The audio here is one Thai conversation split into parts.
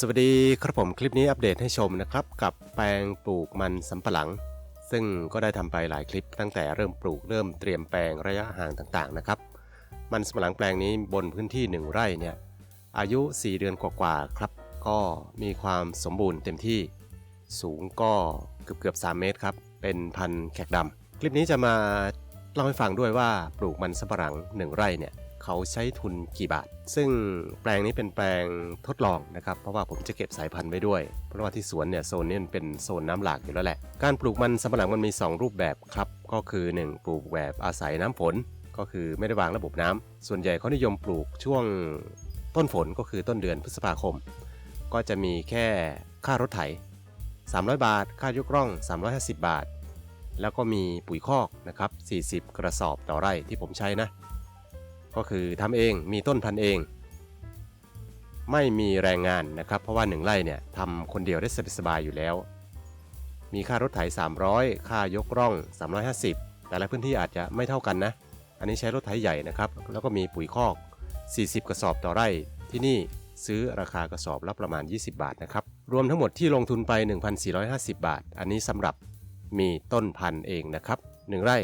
สวัสดีครับผมคลิปนี้อัปเดตให้ชมนะครับกับแปลงปลูกมันสำปะหลัง ซึ่งก็ได้ทำไปหลายคลิปตั้งแต่เริ่มปลูกเริ่มเตรียมแปลงระยะห่างต่างๆนะครับ มันสำปะหลังแปลงนี้บนพื้นที่ 1 ไร่เนี่ยอายุ 4 เดือนกว่าๆครับ ก็มีความสมบูรณ์เต็มที่สูงก็เกือบเกือบ3เมตรครับเป็นพันธุ์แขกดำคลิปนี้จะมาเล่าให้ฟังด้วยว่าปลูกมันสำปะหลัง 1 ไร่เนี่ย เขาใช้ทุนกี่บาท ซึ่งแปลงนี้เป็นแปลงทดลองนะครับ เพราะว่าผมจะเก็บสายพันธุ์ไว้ด้วย เพราะว่าที่สวนเนี่ยโซนนี้มันเป็นโซนน้ำหลากอยู่แล้วแหละ การปลูกมันสำปะหลังมันมี 2 รูปแบบครับ ก็คือ 1 ปลูกแบบอาศัยน้ำฝน ก็คือไม่ได้วางระบบน้ำส่วนใหญ่เขานิยมปลูกช่วงต้นฝนก็คือต้นเดือนพฤษภาคม ก็จะมีแค่ค่ารถไถ 300 บาท ค่ายกร่อง 350 บาท แล้วก็มีปุ๋ยคอกนะครับ 40 กระสอบต่อไร่ที่ผมใช้นะ ก็คือทำเองมีต้นพันธุ์เอง ไม่มีแรงงานนะครับ เพราะว่า1ไร่เนี่ยทำคนเดียวได้สบายๆอยู่แล้ว มีค่ารถไถ 300 ค่ายกร่อง 350 แต่ละพื้นที่อาจจะไม่เท่ากันนะ อันนี้ใช้รถไถใหญ่นะครับ แล้วก็มีปุ๋ยคอก 40 กระสอบต่อไร่ ที่นี่ซื้อราคากระสอบละประมาณ 20 บาทนะครับ รวมทั้งหมดที่ลงทุนไป 1,450 บาท อันนี้สำหรับมีต้นพันธุ์เองนะครับ 1 ไร่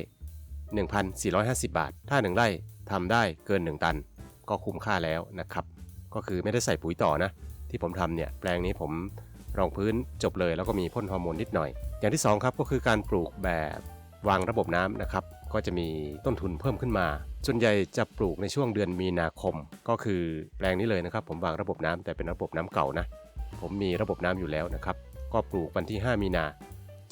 1,450 บาท ถ้า 1 ไร่ ทำได้เกิน 1 ตัน ก็คุ้มค่าแล้วนะครับ ก็คือไม่ได้ใส่ปุ๋ยต่อนะ ที่ผมทำเนี่ยแปลงนี้ผมรองพื้นจบเลยแล้วก็มีพ่นฮอร์โมนนิดหน่อย อย่างที่ 2 ครับก็คือการปลูกแบบวางระบบน้ำนะครับ ก็จะมีต้นทุนเพิ่มขึ้นมา ส่วนใหญ่จะปลูกในช่วงเดือนมีนาคม ก็คือแปลงนี้เลยนะครับ ผมวางระบบน้ำแต่เป็นระบบน้ำเก่านะ ผมมีระบบน้ำอยู่แล้วนะครับ ก็ปลูกวันที่ 5 มีนา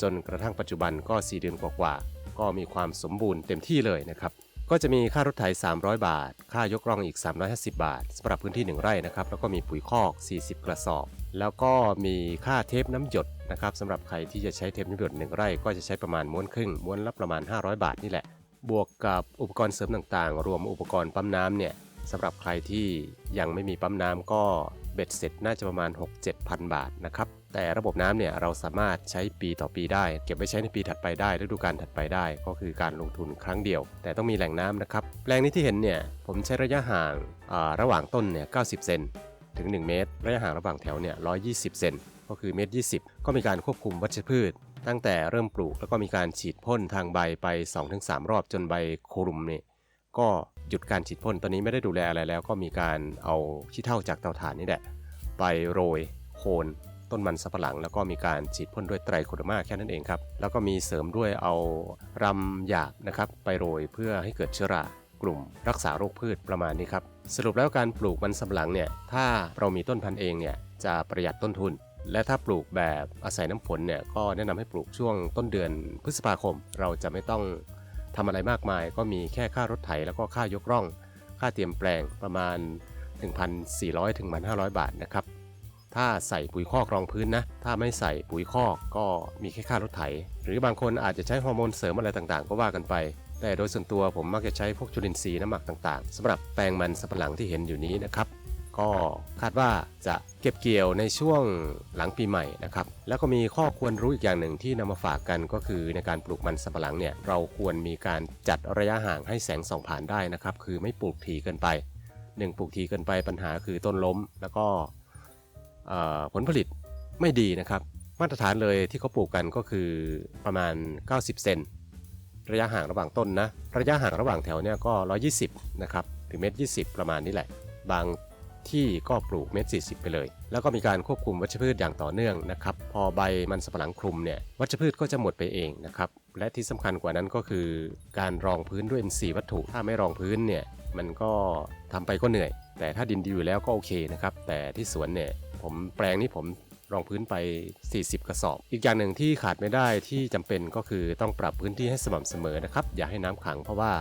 จนกระทั่งปัจจุบันก็ 4 เดือนกว่าๆก็มีความสมบูรณ์เต็มที่เลยนะครับ ก็จะมีค่ารถไถ 300 บาท ค่ายกร่องอีก 350 บาทสำหรับพื้นที่ 1 ไร่นะครับ แล้วก็มีปุ๋ยคอก 40 กระสอบ แล้วก็มีค่าเทปน้ำหยดนะครับสำหรับใครที่จะใช้เทปน้ำหยด 1 ไร่ ก็จะใช้ประมาณม้วนครึ่ง ม้วนละประมาณ 500 บาทนี่แหละ บวกกับอุปกรณ์เสริมต่างๆ รวมอุปกรณ์ปั๊มน้ำเนี่ยสำหรับใครที่ยังไม่มีปั๊มน้ำก็เบ็ดเสร็จน่าจะประมาณ 6-7พันบาทนะครับ แต่ระบบน้ำเนี่ยเราสามารถใช้ปีต่อปีได้ เก็บไว้ใช้ในปีถัดไปได้ฤดูกาลถัดไปได้ ก็คือการลงทุนครั้งเดียว แต่ต้องมีแหล่งน้ำนะครับแปลงนี้ที่เห็นเนี่ยผมใช้ระยะห่างาระหว่างต้นเนี่ย90เซนถึง 1 เมตร ระยะห่างระหว่างแถวเนี่ย120เซนก็คือเมตร20 ก็มีการควบคุมวัชพืช ตั้งแต่เริ่มปลูกแล้วก็มีการฉีดพ่นทางใบไป 2-3 รอบจนใบโคลุมเนี่ยก็หยุดการฉีดพ่นตอนนี้ไม่ได้ดูแลอะไรแล้ว ก็มีการเอาขี้เถ้าจากเตาถ่านนี่แหละ ไปโรยโคน ต้นมันสับปะหลัง แล้วก็มีการฉีดพ่นด้วยไตรโคดอร์มาแค่นั้นเองครับ แล้วก็มีเสริมด้วยเอารำหยาบนะครับไปโรยเพื่อให้เกิดเชื้อรากลุ่มรักษาโรคพืชประมาณนี้ครับ สรุปแล้วการปลูกมันสำปะหลังเนี่ยถ้าเรามีต้นพันธุ์เองเนี่ยจะประหยัดต้นทุน และถ้าปลูกแบบอาศัยน้ำฝนเนี่ยก็แนะนำให้ปลูกช่วงต้นเดือนพฤษภาคม เราจะไม่ต้องทำอะไรมากมาย ก็มีแค่ค่ารถไถแล้วก็ค่ายกร่อง ค่าเตรียมแปลงประมาณ 1,400ถึง1,500 บาทนะครับ ถ้าใส่ปุ๋ยคอกรองพื้นนะ ถ้าไม่ใส่ปุ๋ยคอกก็มีแค่ค่ารถไถ หรือบางคนอาจจะใช้ฮอร์โมนเสริมอะไรต่างๆ ก็ว่ากันไป แต่โดยส่วนตัวผมมักจะใช้พวกจุลินทรีย์น้ำหมักต่างๆสำหรับแปลงมันสำปะหลังที่เห็นอยู่นี้นะครับ ก็คาดว่าจะเก็บเกี่ยวในช่วงหลังปีใหม่นะครับ แล้วก็มีข้อควรรู้อีกอย่างหนึ่งที่นำมาฝากกันก็คือในการปลูกมันสำปะหลังเนี่ยเราควรมีการจัดระยะห่างให้แสงส่องผ่านได้นะครับ คือไม่ปลูกถี่เกินไปหนึ่งปลูกถี่เกินไปปัญหาคือต้นล้ม แล้วก็ ผลผลิตไม่ดีนะครับ มาตรฐานเลยที่เขาปลูกกันก็คือประมาณ 90 เซนระยะห่างระหว่างต้นนะ ระยะห่างระหว่างแถวเนี่ยก็ 120 นะครับ ถึงเมตร20ประมาณนี้แหละ บางที่ก็ปลูกเม็ด40ไปเลย แล้วก็มีการควบคุมวัชพืชอย่างต่อเนื่องนะครับ พอใบมันสำปะหลังคลุมเนี่ย วัชพืชก็จะหมดไปเองนะครับ และที่สำคัญกว่านั้นก็คือ การรองพื้นด้วย NC วัตถุ ถ้าไม่รองพื้นเนี่ย มันก็ทำไปก็เหนื่อย แต่ถ้าดินดีอยู่แล้วก็โอเคนะครับ แต่ที่สวนเนี่ย ผมแปลงนี้ผมรองพื้นไป 40 กระสอบ อีกอย่างหนึ่งที่ขาดไม่ได้ที่จำเป็นก็คือต้องปรับพื้นที่ให้สม่ำเสมอนะครับ อย่าให้น้ำขังเพราะว่า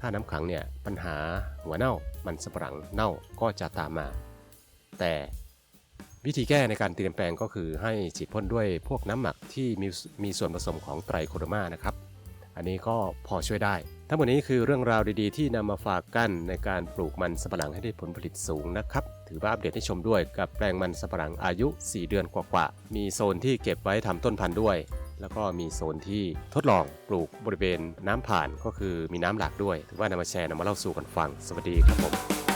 ถ้าน้ำขังเนี่ยปัญหาหัวเน่ามันสปะหลังเน่าก็จะตามมา แต่วิธีแก้ในการเตรียมแปลงก็คือให้ฉีดพ่นด้วยพวกน้ำหมักที่มีมีส่วนผสมของไตรโคโดมานะครับ อันนี้ก็พอช่วยได้ ทั้งหมดนี้คือเรื่องราวดีๆ ที่นำมาฝากกันในการปลูกมันสำปะหลังให้ได้ผลผลิตสูงนะครับ ถือว่าอัปเดตให้ชมด้วยกับแปลงมันสำปะหลังอายุ 4 เดือนกว่าๆ มีโซนที่เก็บไว้ทำต้นพันธุ์ด้วย แล้วก็มีโซนที่ทดลองปลูกบริเวณน้ำผ่านก็คือมีน้ำหลากด้วย ถือว่านำมาแชร์นำมาเล่าสู่กันฟัง สวัสดีครับผม